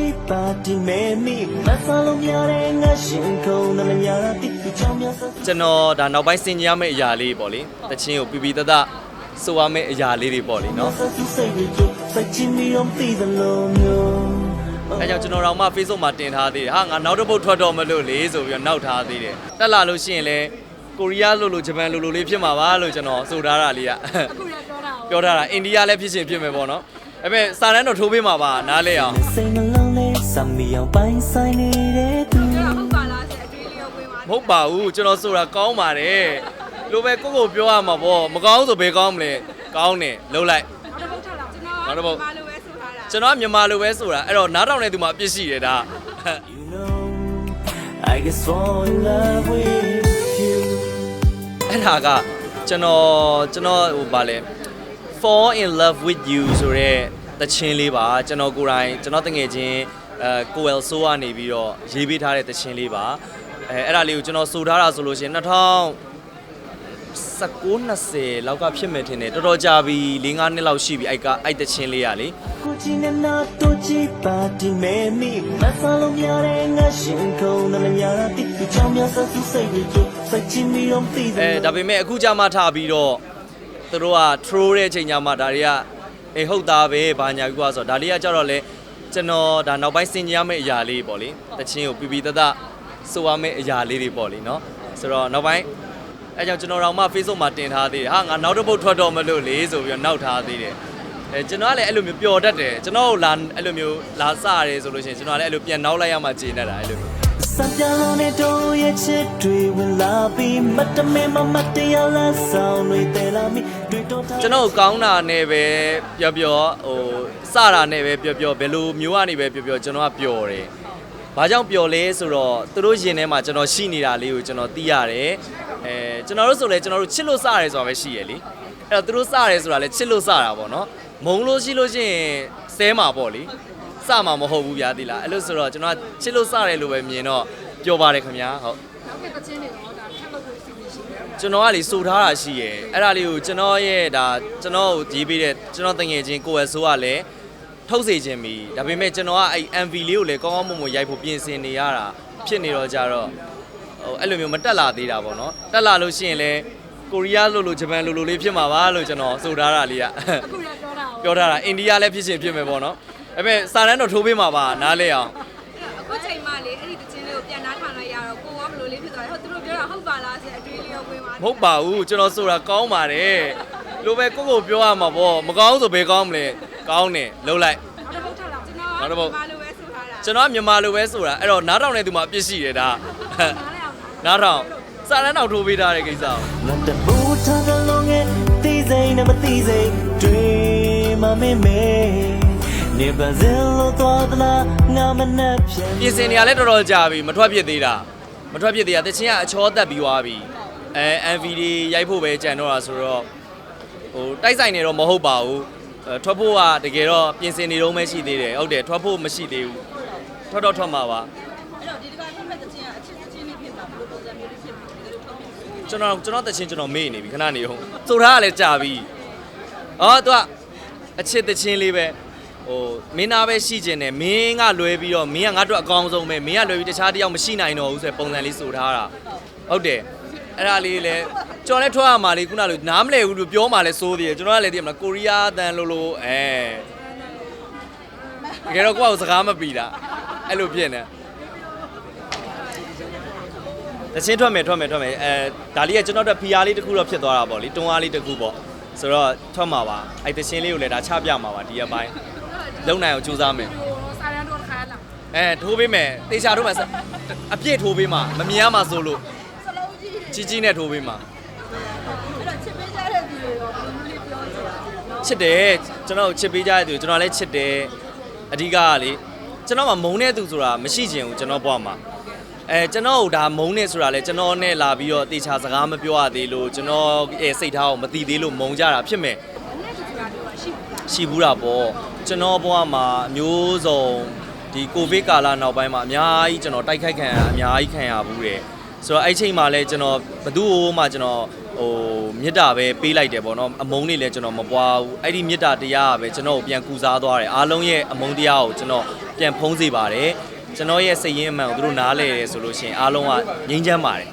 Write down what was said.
ကြည့်ပါဒီမဲမိမဆာလုံးများတဲ့ငါရှင်ခုံနမညာတိတိချောင်းများစကျွန်တော်ဒါနောက်ပိုင်းစင်ကြရမယ့်အရာလေးပေါ့လေတချင်းကိုပြပြတတဆိုရမယ့်အရာလေးတွေပေါ့လေနော်ဆဆူစိတ်တွေကြစိတ်ချင်းမီအောင်သိသလိုမျိုးအဲကြောင့်ကျွန်တော်တို့မှ Facebook မှာတင်ထားသေးတယ်ဟာငါနောက်တစ်ပုတ်ထွက်တော့မလို့လေဆိုပြီးတော့နောက်ထားသေးတယ်တက်လာလို့ရှိရင်လည်းကိုရီးယားလို့လို့ဂျပန်လို့လို့လေးဖြစ်မှာပါလို့ကျွန်တော်ဆိုထားတာလေးကအခုလည်းပြောတာပြောထားတာအိန္ဒိယလည်းဖြစ်ရှင်ဖြစ်မယ်ပေါ့နော်အဲ့မဲ့စာတန်းတော့ထိုးပေးမှာပါနားလဲအောင် စိတ်နှလုံးလေးစမ်းမီအောင်ပိုင်းဆိုင်နေတဲ့သူပြောဟုတ်ပါလားဆိုအတွေ့အကြုံဝင်ပါမဟုတ်ပါဘူးကျွန်တော်ဆိုတာကောင်းပါတယ်လိုပဲကိုယ့်ကိုပြောရမှာပေါ့မကောင်းဆိုဘယ်ကောင်းမလဲကောင်းတယ်လှုပ်လိုက်နောက်တစ်ပုတ်ထပ်လာကျွန်တော်နောက်တစ်ပုတ်မလိုပဲဆိုထားတာကျွန်တော်ကမြန်မာလိုပဲဆိုတာအဲ့တော့နားထောင်တဲ့သူမှာအပြစ်ရှိတယ်ဒါ You know I get so in love with you အဲ့ဒါကကျွန်တော်ကျွန်တော်ဟိုဗာလဲ fall in love with you ဆိုတဲ့တခြင်းလေးပါကျွန်တော်ကိုယ်တိုင်ကျွန်တော်တငယ်ချင်း အဲကိုယ်လ်ဆိုးကနေပြီးတော့ရေးပေးထားတဲ့တခြင်းလေးပါအဲအဲ့ဒါလေးကိုကျွန်တော်ဆိုထားတာဆိုလို့ရှိရင်2019 20လောက်ကဖြစ်မယ်ထင်တယ်တော်တော်ကြာပြီ4-5နှစ်လောက်ရှိပြီအဲ့ကအဲ့တခြင်းလေးရလေကိုကြည့်နေနာတို့ကြည့်ပါဒီမဲမိမဆာလုံးများတဲ့ငါရှင်ခုံနမညာတိတိချောင်းများစဆူစိတ်တွေကြစိတ်ချင်းမီအောင်သိသအဲလိုဒါပေမဲ့အခုကြာမှထပြီးတော့သူတို့က throw တဲ့အချိန်ညမှာဒါတွေကအေးဟုတ်သားပဲဘာညာပြီးသွားဆိုတော့ဒါလေးကကြတော့လေ ကျွန်တော်ဒါနောက်ပိုင်းစင်ကြရမယ့်အရာလေးပေါ့လေတချင်းကိုပြပြတတဆိုရမယ့်အရာလေးတွေပေါ့လေနော်ဆိုတော့နောက်ပိုင်းအဲကြောင့်ကျွန်တော်တို့မှ Facebook မှာတင်ထားသေးတယ်ဟာငါနောက်တစ်ပုတ်ထွက်တော့မလို့လေဆိုပြီးတော့နောက်ထားသေးတယ်အဲကျွန်တော်ကလည်းအဲ့လိုမျိုးပျော်တတ်တယ်ကျွန်တော်ကိုလာအဲ့လိုမျိုးလာစရတယ်ဆိုလို့ရှိရင်ကျွန်တော်ကလည်းအဲ့လိုပြန်နောက်လိုက်ရမှကျေနပ်တာအဲ့လိုမျိုးစံပြလုံးနဲ့တို့ရဲ့ချစ်တွေဝင်လာပြီးမတ်တမဲမမတ်တရားလာဆောင်တွေတဲလာမိတွေ့တော့တာ ကျွန်တော်ကိုကောင်းတာနဲ့ပဲပျော်ပျော်ဟိုစတာနဲ့ပဲပျော်ပျော်ဘယ်လိုမျိုးကနေပဲပျော်ပျော်ကျွန်တော်ကပျော်တယ်။ဘာကြောင့်ပျော်လဲဆိုတော့သူတို့ရင်ထဲမှာကျွန်တော်ရှိနေတာလေးကိုကျွန်တော်သိရတယ်။အဲကျွန်တော်တို့ဆိုလဲကျွန်တော်တို့ချစ်လို့စရတယ်ဆိုတာပဲရှိရလေ။အဲ့တော့သူတို့စရတယ်ဆိုတာလဲချစ်လို့စတာပေါ့နော်။မုံလို့ရှိလို့ရှိရင်ဆဲမှာပေါ့လေ။စမှာမဟုတ်ဘူးဗျာသိလား။အဲ့လို့ဆိုတော့ကျွန်တော်ကချစ်လို့စတယ်လို့ပဲမြင်တော့ပျော်ပါတယ်ခင်ဗျာဟုတ်နောက်ကတချင်းတွေတော့ဒါထပ်လို့ကိုစီစဉ်ရှိတယ် ကျွန်တော်ကလေစိုးထားတာရှိရယ်အဲ့ဒါလေးကိုကျွန်တော်ရဲ့ဒါကျွန်တော်ကိုရေးပေးတဲ့ကျွန်တော်တငယ်ချင်းကိုယ်ရဆိုးကလည်းထုတ်စေခြင်းပြီဒါပေမဲ့ကျွန်တော်ကအဲ့ MV လေးကိုလည်းကောင်းကောင်းမွန်မွန်ရိုက်ဖို့ပြင်ဆင်နေရတာဖြစ်နေတော့ကြတော့ဟိုအဲ့လိုမျိုးမတက်လာသေးတာပေါ့နော်တက်လာလို့ရှိရင်လည်းကိုရီးယားလို့လို့ဂျပန်လို့လို့လေးဖြစ်မှာပါလို့ကျွန်တော်ဆိုထားတာလေးကအခုလည်းပြောတာပြောထားတာအိန္ဒိယလည်းဖြစ်ရှင်ဖြစ်မယ်ပေါ့နော်အဲ့မဲ့စာတန်းတော့ထိုးပေးမှာပါနားလဲအောင် မဟုတ်ပါဘူးကျွန်တော်ဆိုတာကောင်းပါတယ်လိုပဲကိုယ့်ကိုပြောရမှာပေါ့မကောင်းဆိုဘယ်ကောင်းမလဲကောင်းတယ်လှုပ်လိုက်နောက်တစ်ပုတ်ထပ်လာကျွန်တော်နောက်တစ်ပုတ်မလိုပဲဆိုထားတာကျွန်တော်ကမြန်မာလိုပဲဆိုတာအဲ့တော့နားထောင်တဲ့သူမှာအပြစ်ရှိတယ်ဒါနားလဲအောင်နားထောင်စာတန်းတော့ထိုးပေးထားတဲ့ကိစ္စကိုမတ်တဘူထားကလုံးရဲ့သိစိမ့်နဲ့မသိစိမ့်တွေ့မမေမေနေပါစလို့တော့တလားငါမနှက်ပြန် ပြင်ဆင်နေရလဲတော်တော်ကြာပြီမထွက်ဖြစ်သေးတာမထွက်ဖြစ်သေးတာတချင်းကအချောတက်ပြီးသွားပြီ အဲ MV တွေရိုက်ဖို့ပဲကြံတော့တာဆိုတော့ဟိုတိုက်ဆိုင်နေတော့မဟုတ်ပါဘူးအဲထွက်ဖို့ကတကယ်တော့ပြင်ဆင်နေတော့မှရှိသေးတယ်ဟုတ်တယ်ထွက်ဖို့မရှိသေးဘူးထွက်တော့ထွက်မှာပါအဲ့တော့ဒီတခါထွက်မဲ့တချင်းကအချစ်ချင်းလေးဖြစ်မှာဘလို့ပုံစံမျိုးလေးဖြစ်မှာဒီလိုထုတ်ပြီးကျွန်တော်ကျွန်တော်တချင်းကျွန်တော်မေ့နေပြီခဏနေဟုတ်ဆိုထားကလည်းကြာပြီအော်သူကအချစ်တချင်းလေးပဲဟိုမင်းသားပဲရှိကျင်တယ်မင်းကလွဲပြီးတော့မင်းကငါ့အတွက်အကောင်းဆုံးပဲမင်းကလွဲပြီးတခြားတစ်ယောက်မရှိနိုင်တော့ဘူးဆိုတဲ့ပုံစံလေးဆိုထားတာဟုတ်တယ် အဲ့ဒါလေးလည်းကျွန်တော်လည်းထွက်ရမှာလေးခုနလိုနားမလဲဘူးလို့ပြောမှလည်းစိုးသေးတယ်ကျွန်တော်ကလည်းသိရမလားကိုရီးယားအတန်လို့လို့အဲတကယ်တော့ကိုယ့်အကိုစကားမပီတာအဲ့လိုဖြစ်နေတချင်းထွက်မယ်ထွက်မယ်ထွက်မယ်အဲဒါလေးကကျွန်တော်တို့ PR လေးတစ်ခုတော့ဖြစ်သွားတာပေါ့လေတွန်းအားလေးတစ်ခုပေါ့ဆိုတော့ထွက်မှာပါအဲ့တချင်းလေးကိုလည်းဒါချပြမှာပါဒီရက်ပိုင်းလုံနိုင်အောင်ကြိုးစားမယ်ဟိုစာရန်တော့တစ်ခါလာအဲထိုးပေးမယ်တေချာထိုးမယ်စအပြည့်ထိုးပေးမှာမမြင်ရမှာဆိုလို့စလုံး ကြီးကြီးကြီးနဲ့ထိုးပေးမှာအဲ့တော့ချစ်ပေးကြတဲ့သူတွေရောဘယ်လိုလေးပြောကြတာချစ်တယ်ကျွန်တော်ကိုချစ်ပေးကြတဲ့သူကျွန်တော်လည်းချစ်တယ်အဓိကကလေကျွန်တော်မှမုန်းတဲ့သူဆိုတာမရှိချင်ဘူးကျွန်တော်ဘဝမှာအဲကျွန်တော်တို့ဒါမုန်းနေဆိုတာလဲကျွန်တော်နဲ့လာပြီးတော့တေချာစကားမပြောရသေးလို့ကျွန်တော်ရဲ့စိတ်ထားကိုမသိသေးလို့မုန်းကြတာဖြစ်မယ်အဲ့ဒီစကားပြောရှိဘူးလားရှိဘူးတာပေါ့ကျွန်တော်ဘဝမှာအမျိုးစုံဒီကိုဗစ်ကာလနောက်ပိုင်းမှာအများကြီးကျွန်တော်တိုက်ခိုက်ခံရအများကြီးခံရဘူးတယ် ဆိုတော့အဲ့ချိန်မှာလဲကျွန်တော်ဘသူ့ဟိုမှကျွန်တော်ဟဟိုမေတ္တာပဲပေးလိုက်တယ်ပေါ့နော်အမုန်းတွေလည်းကျွန်တော်မပွားဘူးအဲ့ဒီမေတ္တာတရားကပဲကျွန်တော်ကိုပြန်ကူစားသွားတယ်အားလုံးရဲ့အမုန်းတရားကိုကျွန်တော်ပြန်ဖုံးစေပါတယ်ကျွန်တော်ရဲ့စိတ်ရင်းအမှန်ကိုသူတို့နားလဲတယ်ဆိုလို့ရှိရင်အားလုံးကငြိမ်းချမ်းပါတယ်